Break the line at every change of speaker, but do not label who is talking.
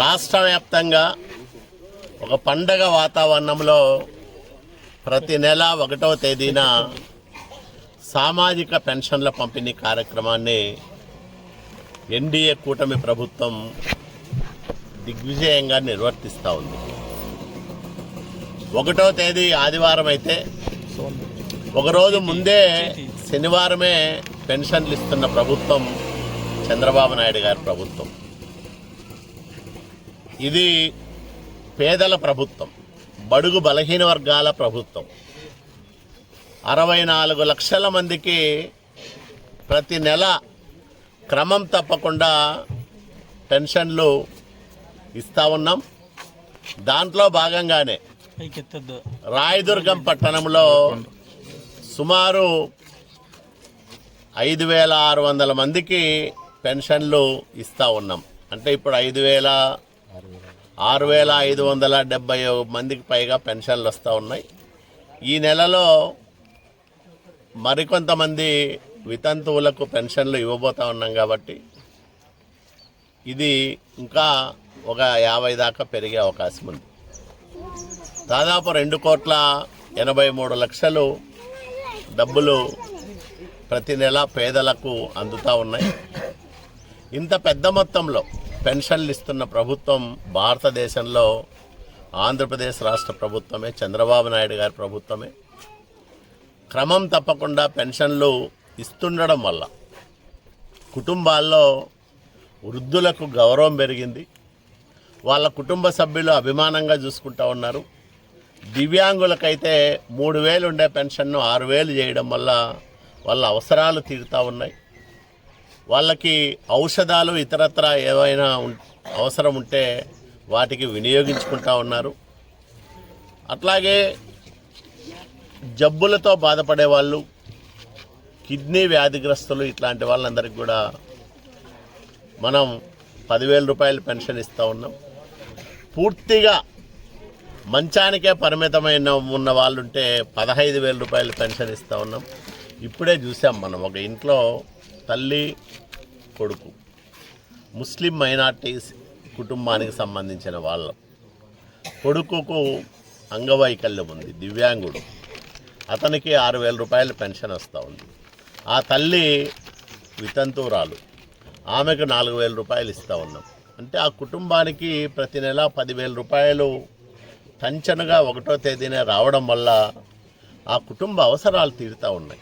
రాష్ట్ర వ్యాప్తంగా ఒక పండగ వాతావరణంలో ప్రతి నెల ఒకటవ తేదీన సామాజిక పెన్షన్ల పంపిణీ కార్యక్రమాన్ని ఎన్డీఏ కూటమి ప్రభుత్వం దిగ్విజయంగా నిర్వర్తిస్తూ ఉంది. ఒకటో తేదీ ఆదివారం అయితే ఒకరోజు ముందే శనివారమే పెన్షన్లు ఇస్తున్న ప్రభుత్వం చంద్రబాబు నాయుడు గారి ప్రభుత్వం. ఇది పేదల ప్రభుత్వం బడుగు బలహీన వర్గాల ప్రభుత్వం. అరవై నాలుగు లక్షల మందికి ప్రతి నెల క్రమం తప్పకుండా పెన్షన్లు ఇస్తా ఉన్నాం. దాంట్లో భాగంగానే రాయదుర్గం పట్టణంలో సుమారు ఐదు వేల ఆరు వందల మందికి పెన్షన్లు ఇస్తూ ఉన్నాం. అంటే ఇప్పుడు ఐదు వేల ఆరు వేల ఐదు వందల డెబ్బై మందికి పైగా పెన్షన్లు వస్తూ ఉన్నాయి. ఈ నెలలో మరికొంతమంది వితంతువులకు పెన్షన్లు ఇవ్వబోతా ఉన్నాం కాబట్టి ఇది ఇంకా ఒక యాభై దాకా పెరిగే అవకాశం ఉంది. దాదాపు రెండు కోట్ల ఎనభై మూడు లక్షలు డబ్బులు ప్రతి నెల పేదలకు అందుతూ ఉన్నాయి. ఇంత పెద్ద మొత్తంలో పెన్షన్లు ఇస్తున్న ప్రభుత్వం భారతదేశంలో ఆంధ్రప్రదేశ్ రాష్ట్ర ప్రభుత్వమే చంద్రబాబు నాయుడు గారి ప్రభుత్వమే. క్రమం తప్పకుండా పెన్షన్లు ఇస్తుండడం వల్ల కుటుంబాల్లో వృద్ధులకు గౌరవం పెరిగింది. వాళ్ళ కుటుంబ సభ్యులు అభిమానంగా చూసుకుంటూ ఉన్నారు. దివ్యాంగులకైతే మూడు వేలు ఉండే పెన్షన్ను ఆరు వేలు చేయడం వల్ల వాళ్ళ అవసరాలు తీరుతూ ఉన్నాయి. వాళ్ళకి ఔషధాలు ఇతరత్ర ఏవైనా ఉం- అవసరం ఉంటే వాటికి వినియోగించుకుంటా ఉన్నారు. అట్లాగే జబ్బులతో బాధపడే వాళ్ళు కిడ్నీ వ్యాధిగ్రస్తులు ఇట్లాంటి వాళ్ళందరికీ కూడా మనం పదివేల రూపాయలు పెన్షన్ ఇస్తూ ఉన్నాం. పూర్తిగా మంచానికే పరిమితమైన ఉన్న వాళ్ళు ఉంటే పదహైదు వేల రూపాయలు పెన్షన్ ఇస్తూ ఉన్నాం. ఇప్పుడే చూసాం మనం ఒక ఇంట్లో తల్లి కొడుకు. ముస్లిం మైనార్టీస్ కుటుంబానికి సంబంధించిన వాళ్ళం కొడుకుకు అంగవైకల్యం ఉంది దివ్యాంగుడు. అతనికి ఆరు వేల రూపాయల పెన్షన్ వస్తూ ఉంది. ఆ తల్లి వితంతువురాలు. ఆమెకు నాలుగు వేల రూపాయలు ఇస్తూ ఉన్నాం. అంటే ఆ కుటుంబానికి ప్రతి నెల పదివేల రూపాయలు టంచనుగా ఒకటో తేదీనే రావడం వల్ల ఆ కుటుంబ అవసరాలు తీరుతూ ఉన్నాయి.